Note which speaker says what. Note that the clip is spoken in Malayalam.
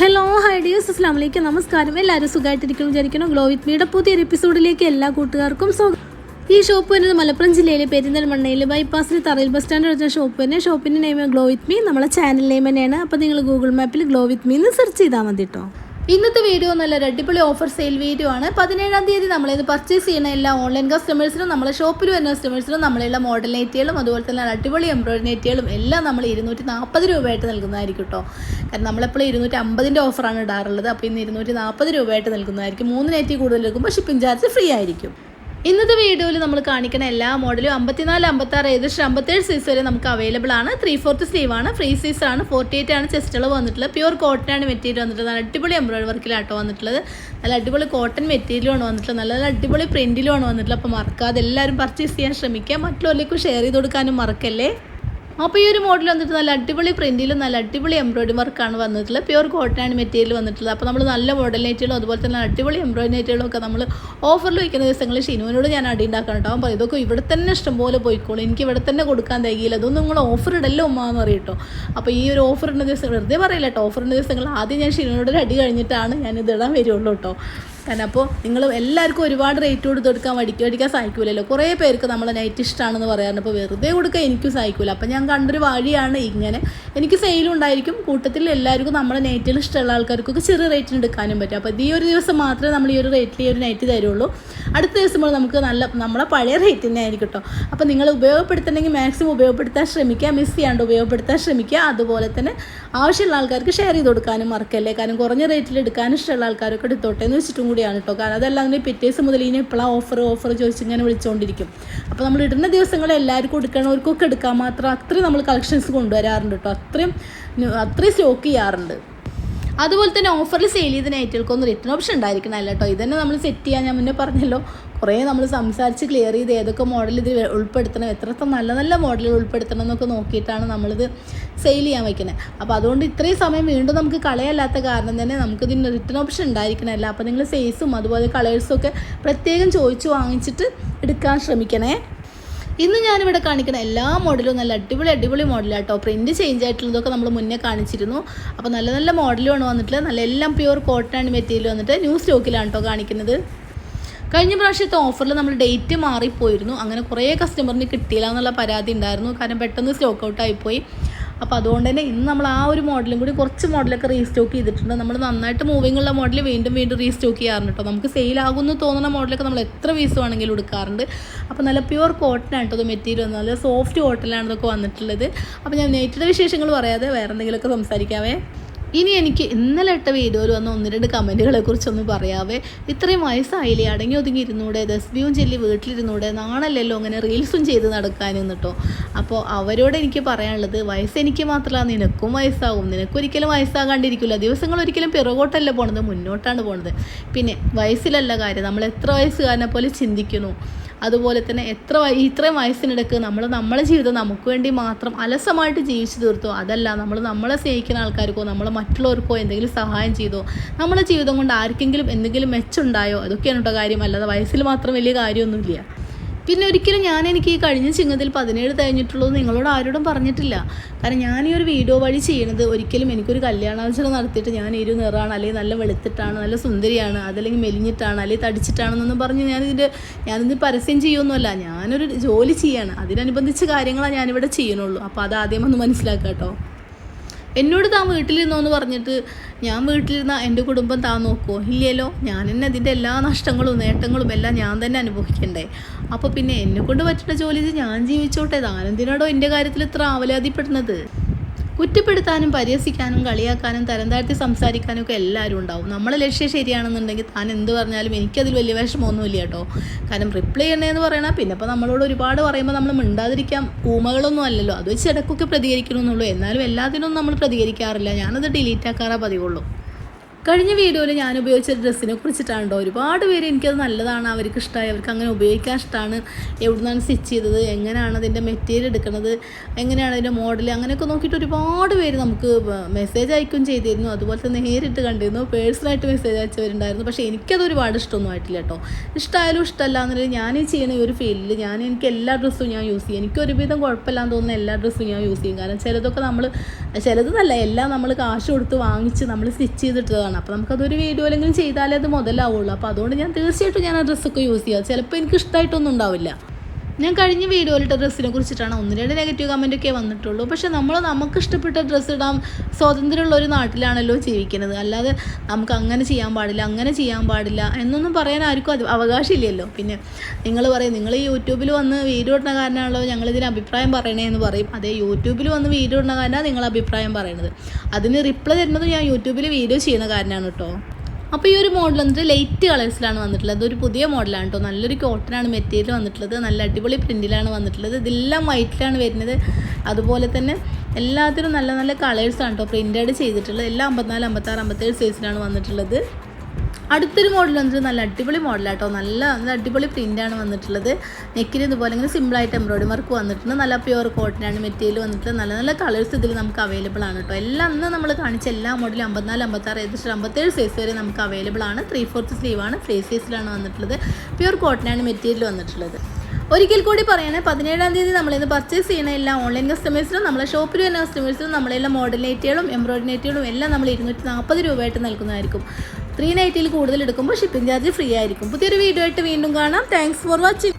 Speaker 1: ഹലോ ഹൈ അസ്ലാം വലൈക്കും നമസ്കാരം എല്ലാവരും സുഖമായിട്ടിരിക്കണം വിചാരിക്കണം ഗ്ലോ വിത്ത് മീയുടെ പുതിയൊരു എപ്പിസോഡിലേക്ക് എല്ലാ കൂട്ടുകാർക്കും സ്വാഗതം. ഈ ഷോപ്പ് വരുന്നത് മലപ്പുറം ജില്ലയിലെ പെരിന്തൽമണ്ണയിൽ ബൈപ്പാസിൽ തറയിൽ ബസ് സ്റ്റാൻഡ് വരുന്ന ഷോപ്പ് തന്നെ. ഷോപ്പിന്റെ നെയിം ഗ്ലോ വിത്ത് മീ നമ്മളെ ചാനൽ നെയിം തന്നെയാണ്. അപ്പോൾ നിങ്ങൾ ഗൂഗിൾ മാപ്പിൽ ഗ്ലോ വിത്ത് മീ എന്ന് സെർച്ച് ചെയ്താൽ മതി കേട്ടോ ഇന്നത്തെ വീഡിയോ നല്ല അടിപൊളി ഓഫർ സെയിൽ വീഡിയോ ആണ്. പതിനേഴാം തീയതി നമ്മൾ ഇത് പർച്ചേസ് ചെയ്യുന്ന എല്ലാ ഓൺലൈൻ കസ്റ്റമേഴ്സിനും നമ്മളെ ഷോപ്പിൽ വരുന്ന കസ്റ്റമേഴ്സിനും നമ്മളെല്ലാം മോഡൽ നെറ്റുകളും അതുപോലെ തന്നെ അടിപൊളി എംബ്രോയിഡറി നെറ്റുകളും എല്ലാം നമ്മൾ ഇരുന്നൂറ്റി നാൽപ്പത് രൂപയായിട്ട് നൽകുന്നതായിരിക്കും കേട്ടോ കാരണം നമ്മളെപ്പോഴും ഇരുന്നൂറ്റി അമ്പതിന്റെ ഓഫറാണ് ഇടാറുള്ളത്. അപ്പോൾ ഇന്ന് ഇരുന്നൂറ്റി നാൽപ്പത് രൂപയായിട്ട് നൽകുന്നതായിരിക്കും. മൂന്ന് നെറ്റി കൂടുതൽ എടുക്കുമ്പോൾ ഷിപ്പിംഗ് ചാർജ് ഫ്രീ ആയിരിക്കും. ഇന്നത്തെ വീഡിയോയിൽ നമ്മൾ കാണിക്കുന്ന എല്ലാ മോഡലും അമ്പത്തിനാല് അമ്പത്താറ് ഏകദേശം അമ്പത്തേഴ് സൈസ് വരെ നമുക്ക് അവൈലബിൾ ആണ്. ത്രീ ഫോർത്ത് സ്ലീവ് ആണ്. ഫ്രീ സൈസ് ആണ്. ഫോർട്ടി എയ്റ്റ് ആണ് ചെസ്റ്റുകൾ വന്നിട്ടുള്ളത്. പ്യൂർ കോട്ടൺ ആണ് മെറ്റീരിയൽ വന്നിട്ടുള്ളത്. നല്ല അടിപൊളി എംബ്രോയിഡറി വർക്കിലാട്ടോ വന്നിട്ടുള്ളത്. നല്ല അടിപൊളി കോട്ടൺ മെറ്റീരിയലുമാണ് വന്നിട്ടുള്ളത്. നല്ല നല്ല അടിപൊളി പ്രിന്റിലുമാണ് വന്നിട്ടുള്ളത്. അപ്പോൾ മറക്കാതെ എല്ലാവരും പർച്ചേസ് ചെയ്യാൻ ശ്രമിക്കുക മറ്റുള്ളവരിലേക്കും ഷെയർ ചെയ്ത് കൊടുക്കാനും മറക്കല്ലേ? അപ്പോൾ ഈ ഒരു മോഡൽ വന്നിട്ട് നല്ല അടിപൊളി പ്രിന്റിലും നല്ല അടിപൊളി എംബ്രോയിഡറി വർക്കാണ് വന്നിട്ടുള്ളത്. പ്യൂർ കോട്ടൺ ആണ് മെറ്റീരിയൽ വന്നിട്ടുള്ളത്. അപ്പോൾ നമ്മൾ നല്ല മോഡൽ അതുപോലെ തന്നെ അടിപൊളി എംബ്രോയിഡറി നെറ്റുകളും ഒക്കെ നമ്മൾ ഓഫറിൽ വയ്ക്കുന്ന ദിവസങ്ങളിൽ ഷിനുവിനോട് ഞാൻ അടി ഉണ്ടാക്കണം കേട്ടോ. അപ്പോൾ ഇതൊക്കെ ഇവിടെ തന്നെ ഇഷ്ടംപോലെ പോയിക്കോളും. എനിക്ക് ഇവിടെ തന്നെ കൊടുക്കാൻ തികയില്ല. അതൊന്നും നിങ്ങൾ ഓഫർ ഇടല്ലോ ഉമ്മ എന്ന് പറയും അപ്പോൾ ഈ ഒരു ഓഫർ ദിവസം വെറുതെ പറയില്ല കേട്ടോ. ഓഫർ ദിവസങ്ങൾ ആദ്യം ഞാൻ ഷിനുവിനോട് അടി കഴിഞ്ഞിട്ടാണ് ഞാൻ ഇടാൻ വരുള്ളൂ കേട്ടോ. കാരണം അപ്പോൾ നിങ്ങൾ എല്ലാവർക്കും ഒരുപാട് റേറ്റ് കൊടുത്ത് കൊടുക്കാൻ വടിക്കുക വടിക്കാൻ സഹായിക്കൂലല്ലോ കുറേ പേർക്ക് നമ്മൾ നൈറ്റ് ഇഷ്ടമാണെന്ന് പറയാറുണ്ട്. അപ്പോൾ വെറുതെ കൊടുക്കുക എനിക്കും സഹായിക്കൂല അപ്പോൾ ഞാൻ കണ്ടൊരു വഴിയാണ് ഇങ്ങനെ. എനിക്ക് സെയിലും ഉണ്ടായിരിക്കും. കൂട്ടത്തിൽ എല്ലാവർക്കും നമ്മൾ നൈറ്റിൽ ഇഷ്ടമുള്ള ആൾക്കാർക്കൊക്കെ ചെറിയ റേറ്റിന് എടുക്കാനും പറ്റും. അപ്പോൾ ഈ ഒരു ദിവസം മാത്രമേ നമ്മൾ ഈ ഒരു റേറ്റിൽ ഈ ഒരു നൈറ്റ് തരുള്ളൂ. അടുത്ത ദിവസം നമുക്ക് നല്ല നമ്മളെ പഴയ റേറ്റ് തന്നെ ആയിരിക്കും കേട്ടോ. അപ്പോൾ നിങ്ങൾ ഉപയോഗപ്പെടുത്തണമെങ്കിൽ മാക്സിമം ഉപയോഗപ്പെടുത്താൻ ശ്രമിക്കുക. മിസ് ചെയ്യാണ്ട് ഉപയോഗപ്പെടുത്താൻ ശ്രമിക്കുക. അതുപോലെ തന്നെ ആവശ്യമുള്ള ആൾക്കാർക്ക് ഷെയർ ചെയ്ത് കൊടുക്കാനും മറക്കല്ലേ? കാരണം കുറഞ്ഞ റേറ്റിൽ എടുക്കാനും ഇഷ്ടമുള്ള ആൾക്കാരൊക്കെ എടുത്തോട്ടെ എന്ന് വെച്ചിട്ടും കൂടിയാണ് കേട്ടോ കാരണം അതല്ലാതെ പിറ്റേഴ്സ് മുതൽ ഇനി എപ്പോഴാണ് ഓഫർ ഓഫർ ചോദിച്ച് ഇങ്ങനെ വിളിച്ചുകൊണ്ടിരിക്കും അപ്പോൾ നമ്മൾ ഇടുന്ന ദിവസങ്ങളിൽ എല്ലാവർക്കും കൊടുക്കണവർക്കൊക്കെ എടുക്കാൻ മാത്രം അത്രയും നമ്മൾ കളക്ഷൻസ് കൊണ്ടുവരാറുണ്ട് കേട്ടോ അത്രയും അത്രയും സ്റ്റോക്ക് ചെയ്യാറുണ്ട്. അതുപോലെ തന്നെ ഓഫറിൽ സെയിൽ ചെയ്ത നൈറ്റുകൾക്കൊന്നും റിട്ടേൺ ഓപ്ഷൻ ഉണ്ടായിരിക്കണമല്ല കേട്ടോ ഇതന്നെ നമ്മൾ സെറ്റ് ചെയ്യാൻ ഞാൻ മുന്നേ പറഞ്ഞല്ലോ. കുറേ നമ്മൾ സംസാരിച്ച് ക്ലിയർ ചെയ്ത് ഏതൊക്കെ മോഡൽ ഇത് ഉൾപ്പെടുത്തണം എത്രത്തെ നല്ല നല്ല മോഡലുകൾ ഉൾപ്പെടുത്തണം എന്നൊക്കെ നോക്കിയിട്ടാണ് നമ്മളിത് സെയിൽ ചെയ്യാൻ വയ്ക്കുന്നത് അപ്പോൾ അതുകൊണ്ട് ഇത്രയും സമയം വീണ്ടും നമുക്ക് കളയല്ലാത്ത കാരണം തന്നെ നമുക്ക് ഇതിന് റിട്ടേൺ ഓപ്ഷൻ ഉണ്ടായിരിക്കണമല്ല അപ്പോൾ നിങ്ങൾ സൈസും അതുപോലെ കളേഴ്സും ഒക്കെ പ്രത്യേകം ചോദിച്ച് വാങ്ങിച്ചിട്ട് എടുക്കാൻ ശ്രമിക്കണേ. ഇന്ന് ഞാനിവിടെ കാണിക്കുന്ന എല്ലാ മോഡലും നല്ല അടിപൊളി അടിപൊളി മോഡലാണ് പ്രിന്റ് ചേഞ്ച് ആയിട്ടുള്ളതൊക്കെ നമ്മൾ മുന്നേ കാണിച്ചിരുന്നു. അപ്പോൾ നല്ല നല്ല മോഡലുമാണ് വന്നിട്ടുള്ളത് നല്ല എല്ലാം പ്യുവർ കോട്ടൺ മെറ്റീരിയൽ വന്നിട്ട് ന്യൂ സ്റ്റോക്കിലാണ് കേട്ടോ കാണിക്കുന്നത്. കഴിഞ്ഞ പ്രാവശ്യത്തെ ഓഫറിൽ നമ്മൾ ഡേറ്റ് മാറിപ്പോയിരുന്നു. അങ്ങനെ കുറേ കസ്റ്റമറിന് കിട്ടിയില്ല എന്നുള്ള പരാതി ഉണ്ടായിരുന്നു. കാരണം പെട്ടെന്ന് സ്റ്റോക്ക് ഔട്ട് ആയിപ്പോയി. അപ്പോൾ അതുകൊണ്ട് തന്നെ ഇന്ന് നമ്മൾ ആ ഒരു മോഡലും കൂടി കുറച്ച് മോഡലൊക്കെ റീസ്റ്റോക്ക് ചെയ്തിട്ടുണ്ട്. നമ്മൾ നന്നായിട്ട് മൂവിങ് ഉള്ള മോഡൽ വീണ്ടും വീണ്ടും റീസ്റ്റോക്ക് ചെയ്യാറുണ്ട് കേട്ടോ നമുക്ക് സെയിൽ ആകുമെന്ന് തോന്നുന്ന മോഡലൊക്കെ നമ്മൾ എത്ര പീസ് വേണമെങ്കിലും എടുക്കാറുണ്ട്. അപ്പോൾ നല്ല പ്യുവർ കോട്ടൺ ആണ് കേട്ടോ മെറ്റീരിയൽ നല്ല സോഫ്റ്റ് കോട്ടണിലാണ് ഇതൊക്കെ വന്നിട്ടുള്ളത്. അപ്പോൾ ഞാൻ നെയ്റ്റിന്റെ വിശേഷങ്ങൾ പറയാതെ വേറെ എന്തെങ്കിലുമൊക്കെ സംസാരിക്കാവേ. ഇനി എനിക്ക് ഇന്നലെ ഇട്ട വീഡിയോയിൽ വന്ന ഒന്ന് രണ്ട് കമന്റുകളെ കുറിച്ചൊന്ന് പറയാവേ. ഇത്രയും വയസ്സായില്ലേ? അടങ്ങി ഒതുങ്ങി ഇരുന്നൂടെ? ദസ്ബിയും ചെല്ലി വീട്ടിലിരുന്നൂടെ? നാണല്ലല്ലോ അങ്ങനെ റീൽസും ചെയ്ത് നടക്കാനും കേട്ടോ അപ്പോൾ അവരോട് എനിക്ക് പറയാനുള്ളത് വയസ്സ് എനിക്ക് മാത്രമല്ല നിനക്കും വയസ്സാകും നിനക്കൊരിക്കലും വയസ്സാകാണ്ടിരിക്കില്ല ദിവസങ്ങൾ ഒരിക്കലും പിറകോട്ടല്ല പോണത് മുന്നോട്ടാണ് പോണത്. പിന്നെ വയസ്സിലല്ല കാര്യം. നമ്മൾ എത്ര വയസ്സുകാരനെ പോലെ ചിന്തിക്കുന്നു? അതുപോലെ തന്നെ എത്ര ഇത്രയും വയസ്സിനിടക്ക് നമ്മൾ നമ്മളെ ജീവിതം നമുക്ക് വേണ്ടി മാത്രം അലസമായിട്ട് ജീവിച്ചു തീർത്തോ? അതല്ല നമ്മൾ നമ്മളെ സ്നേഹിക്കുന്ന ആൾക്കാർക്കോ നമ്മൾ മറ്റുള്ളവർക്കോ എന്തെങ്കിലും സഹായം ചെയ്തോ? നമ്മളെ ജീവിതം കൊണ്ട് ആർക്കെങ്കിലും എന്തെങ്കിലും മെച്ചമുണ്ടായോ? അതൊക്കെയാണ് കേട്ടോ കാര്യം. അല്ലാതെ വയസ്സിൽ മാത്രം വലിയ കാര്യമൊന്നുമില്ല. പിന്നെ ഒരിക്കലും ഞാൻ എനിക്ക് ഈ കഴിഞ്ഞ ചിങ്ങത്തിൽ പതിനേഴ് കഴിഞ്ഞിട്ടുള്ളൂ നിങ്ങളോട് ആരോടും പറഞ്ഞിട്ടില്ല. കാരണം ഞാൻ ഈ ഒരു വീഡിയോ വഴി ചെയ്യണത് ഒരിക്കലും എനിക്കൊരു കല്യാണാലോചന നടത്തിയിട്ട് ഞാൻ ഇരു നിറാണ് അല്ലെങ്കിൽ നല്ല വെളുത്തിട്ടാണ് നല്ല സുന്ദരിയാണ് അതല്ലെങ്കിൽ മെലിഞ്ഞിട്ടാണ് അല്ലെങ്കിൽ തടിച്ചിട്ടാണെന്നൊന്നും പറഞ്ഞ് ഞാനിതിന്റെ ഞാനിത് പരസ്യം ചെയ്യുമൊന്നുമല്ല ഞാനൊരു ജോലി ചെയ്യാണ്. അതിനനുബന്ധിച്ച് കാര്യങ്ങളാണ് ഞാനിവിടെ ചെയ്യണുള്ളൂ അപ്പോൾ അത് ആദ്യം ഒന്ന് മനസ്സിലാക്കാം കേട്ടോ എന്നോട് താൻ വീട്ടിലിരുന്നോ എന്ന് പറഞ്ഞിട്ട് ഞാൻ വീട്ടിലിരുന്ന എന്റെ കുടുംബം താൻ നോക്കുമോ ഇല്ലല്ലോ ഞാൻ തന്നെ അതിന്റെ എല്ലാ നഷ്ടങ്ങളും നേട്ടങ്ങളും എല്ലാം ഞാൻ തന്നെ അനുഭവിക്കണ്ടേ? അപ്പോൾ പിന്നെ എന്നെ കൊണ്ട് പറ്റുന്ന ജോലി ഞാൻ ജീവിച്ചോട്ടെ. താനെന്തിനാടോ എന്റെ കാര്യത്തിൽ ഇത്ര ആവലാതിപ്പെടുന്നത്? കുറ്റപ്പെടുത്താനും പരിഹസിക്കാനും കളിയാക്കാനും തരം താഴ്ത്തി സംസാരിക്കാനും ഒക്കെ എല്ലാവരും ഉണ്ടാവും. നമ്മളെ ലക്ഷ്യം ശരിയാണെന്നുണ്ടെങ്കിൽ താൻ എന്ത് പറഞ്ഞാലും എനിക്കതിൽ വലിയ വിഷമമൊന്നുമില്ല കേട്ടോ. കാരണം റിപ്ലൈ ചെയ്യണേന്ന് പറയണ പിന്നെ ഇപ്പോൾ നമ്മളോട് ഒരുപാട് പറയുമ്പോൾ നമ്മൾ മിണ്ടാതിരിക്കാം ഊമകളൊന്നും അല്ലല്ലോ. അത് വെച്ച് ഇടയ്ക്കൊക്കെ പ്രതികരിക്കണമെന്നുള്ളൂ എന്നാലും എല്ലാത്തിനും നമ്മൾ പ്രതികരിക്കാറില്ല. ഞാനത് ഡിലീറ്റ് ആക്കാറേ പതിവുള്ളൂ. കഴിഞ്ഞ വീഡിയോയിൽ ഞാൻ ഉപയോഗിച്ച ഡ്രസ്സിനെ കുറിച്ചിട്ടാണ് ഒരുപാട് പേര് എനിക്കത് നല്ലതാണ് അവർക്ക് ഇഷ്ടമായി അവർക്ക് അങ്ങനെ ഉപയോഗിക്കാൻ ഇഷ്ടമാണ് എവിടുന്നാണ് സ്റ്റിച്ച് ചെയ്തത് എങ്ങനെയാണ് അതിന്റെ മെറ്റീരിയൽ എടുക്കുന്നത് എങ്ങനെയാണ് അതിന്റെ മോഡൽ അങ്ങനെയൊക്കെ നോക്കിയിട്ട് ഒരുപാട് പേര് നമുക്ക് മെസ്സേജ് അയക്കുകയും ചെയ്തിരുന്നു. അതുപോലെ തന്നെ നേരിട്ട് കണ്ടിരുന്നു പേഴ്സണലായിട്ട് മെസ്സേജ് അയച്ചവരുണ്ടായിരുന്നു. പക്ഷേ എനിക്കത് ഒരുപാട് ഇഷ്ടമൊന്നും ആയിട്ടില്ല കേട്ടോ. ഇഷ്ടമായാലും ഇഷ്ടമല്ല എന്നുള്ളത് ഞാൻ ചെയ്യുന്ന ഈ ഒരു ഫീൽഡിൽ ഞാൻ എനിക്ക് എല്ലാ ഡ്രസ്സും ഞാൻ യൂസ് ചെയ്യും. എനിക്ക് ഒരുവിധം കുഴപ്പമില്ലാന്ന് തോന്നുന്ന എല്ലാ ഡ്രസ്സും ഞാൻ യൂസ് ചെയ്യും. കാരണം ചിലതൊക്കെ നമ്മൾ ചിലതെന്നല്ല എല്ലാം നമ്മൾ കാശ് കൊടുത്ത് വാങ്ങിച്ച് നമ്മൾ സ്റ്റിച്ച് ചെയ്തിട്ടതാണ്. അപ്പോൾ നമുക്കതൊരു വീഡിയോയിലെങ്കിലും ചെയ്താലേ അത് മുതലാവുള്ളൂ. അപ്പോൾ അതുകൊണ്ട് ഞാൻ തീർച്ചയായിട്ടും ഞാൻ ആ ഡ്രസ്സൊക്കെ യൂസ് ചെയ്യുക ചിലപ്പോൾ എനിക്ക് ഇഷ്ടമായിട്ടൊന്നും ഉണ്ടാവില്ല. ഞാൻ കഴിഞ്ഞ വീഡിയോയിലിട്ട ഡ്രസ്സിനെ കുറിച്ചിട്ടാണ്. ഒന്ന് രണ്ട് നെഗറ്റീവ് കമന്റ് ഒക്കെ വന്നിട്ടുള്ളൂ. പക്ഷേ നമ്മൾ നമുക്ക് ഇഷ്ടപ്പെട്ട ഡ്രസ്സ് ഇടാം സ്വാതന്ത്ര്യമുള്ള ഒരു നാട്ടിലാണല്ലോ ജീവിക്കുന്നത്. അല്ലാതെ നമുക്ക് അങ്ങനെ ചെയ്യാൻ പാടില്ല അങ്ങനെ ചെയ്യാൻ പാടില്ല എന്നൊന്നും പറയാൻ ആർക്കും അത് അവകാശമില്ലല്ലോ. പിന്നെ നിങ്ങൾ പറയും നിങ്ങൾ ഈ യൂട്യൂബിൽ വന്ന് വീഡിയോ ഇടുന്ന കാരണമാണല്ലോ ഞങ്ങളിതിന് അഭിപ്രായം പറയണേ എന്ന് പറയും. അതേ യൂട്യൂബിൽ വന്ന് വീഡിയോ ഇടുന്ന കാരണമാണ് നിങ്ങൾ അഭിപ്രായം പറയണത്. അതിന് റിപ്ലൈ തരുന്നത് ഞാൻ യൂട്യൂബിൽ വീഡിയോ ചെയ്യുന്ന കാരണമാണ് കേട്ടോ. അപ്പോൾ ഈ ഒരു മോഡൽ വന്നിട്ട് ലൈറ്റ് കളേഴ്സിലാണ് വന്നിട്ടുള്ളത്. അതൊരു പുതിയ മോഡലാണ് കേട്ടോ നല്ലൊരു കോട്ടനാണ് മെറ്റീരിയൽ വന്നിട്ടുള്ളത്. നല്ല അടിപൊളി പ്രിന്റിലാണ് വന്നിട്ടുള്ളത്. ഇതെല്ലാം വൈറ്റിലാണ് വരുന്നത്. അതുപോലെ തന്നെ എല്ലാത്തിനും നല്ല നല്ല കളേഴ്സാണ് കേട്ടോ പ്രിന്റഡ് ചെയ്തിട്ടുള്ളത്. എല്ലാം അമ്പത്തിനാല് അമ്പത്താറ് അമ്പത്തേഴ് സൈസിലാണ് വന്നിട്ടുള്ളത്. അടുത്തൊരു മോഡൽ വന്നിട്ട് നല്ല അടിപൊളി മോഡലാട്ടോ നല്ല നല്ല അടിപൊളി പ്രിന്റാണ് വന്നിട്ടുള്ളത്. നെക്കിന് ഇതുപോലെ ഇങ്ങനെ സിമ്പിളായിട്ട് എംബ്രോയിഡറി വർക്ക് വന്നിട്ടുണ്ട്. നല്ല പ്യുവർ കോട്ടൺ ആണ് മെറ്റീരിയൽ വന്നിട്ട് നല്ല നല്ല കളേഴ്സ് ഇതിൽ നമുക്ക് അവൈലബിൾ ആണ് കേട്ടോ എല്ലാം അന്ന് നമ്മൾ കാണിച്ച എല്ലാ മോഡലും അമ്പത്തിനാല് അമ്പത്താറ് ഏകദേശം അമ്പത്തേഴ് സൈസ് വരെ നമുക്ക് അവൈലബിൾ ആണ്. ത്രീ ഫോർത്ത് ആണ് ഫ്രീ സൈസിലാണ് വന്നിട്ടുള്ളത്. പ്യുവർ കോട്ടനാണ് മെറ്റീരിയൽ വന്നിട്ടുള്ളത്. ഒരിക്കൽ കൂടി പറയണേ പതിനേഴാം തീയതി നമ്മളിന്ന് പർച്ചേസ് ചെയ്യുന്ന എല്ലാ ഓൺലൈൻ കസ്റ്റമേഴ്സിനും നമ്മളെ ഷോപ്പിൽ വരുന്ന കസ്റ്റമേഴ്സിനും നമ്മളെല്ലാം മോഡൽ നെറ്റുകളും എംബ്രോയിഡറി നെറ്റുകളും എല്ലാം നമ്മൾ ഇരുന്നൂറ്റി നാൽപ്പത് രൂപയായിട്ട് നൽകുന്നതായിരിക്കും. ത്രീ നൈറ്റിൽ കൂടുതൽ എടുക്കുമ്പോൾ ഷിപ്പിംഗ് ചാർജ് ഫ്രീ ആയിരിക്കും. പുതിയൊരു വീഡിയോ ആയിട്ട് വീണ്ടും കാണാം. Thanks for watching